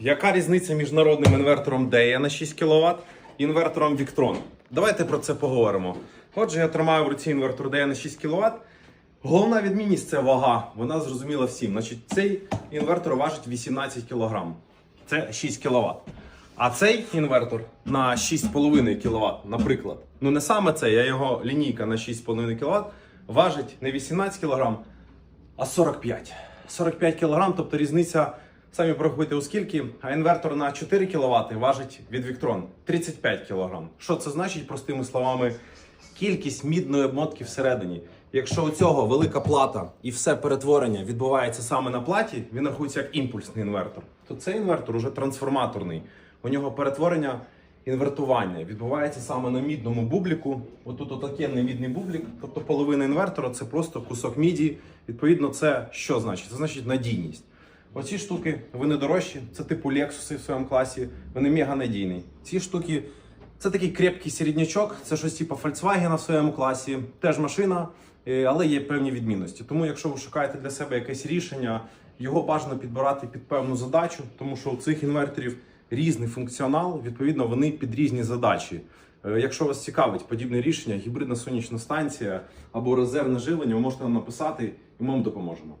Яка різниця між народним інвертором DEA на 6 кВт і інвертором Victron? Давайте про це поговоримо. Отже, я тримаю в руці інвертор DEA на 6 кВт. Головна відмінність це вага. Вона зрозуміла всім. Значить, цей інвертор важить 18 кг. Це 6 кВт. А цей інвертор на 6,5 кВт, наприклад. Ну не саме це, я його лінійка на 6,5 кВт важить не 18 кг, а 45. 45 кг, тобто різниця, самі порахуйте у скільки, а інвертор на 4 кВт важить від Victron 35 кг. Що це значить, простими словами, кількість мідної обмотки всередині. Якщо у цього велика плата і все перетворення відбувається саме на платі, він рахується як імпульсний інвертор, то цей інвертор уже трансформаторний. У нього перетворення інвертування відбувається саме на мідному бубліку. Отут отакенний мідний бублік, тобто половина інвертора це просто кусок міді. Відповідно, це що значить? Це значить надійність. Оці штуки вони дорожчі, це типу Lexus в своєму класі, вони мега надійні. Ці штуки це такий крепкий середнячок, це щось типу Volkswagen в своєму класі, теж машина, е, але є певні відмінності. Тому, якщо ви шукаєте для себе якесь рішення, його бажано підбирати під певну задачу, тому що у цих інверторів різний функціонал, відповідно, вони під різні задачі. Е, Якщо вас цікавить подібне рішення, гібридна сонячна станція або резервне живлення, ви можете нам написати, і ми вам допоможемо.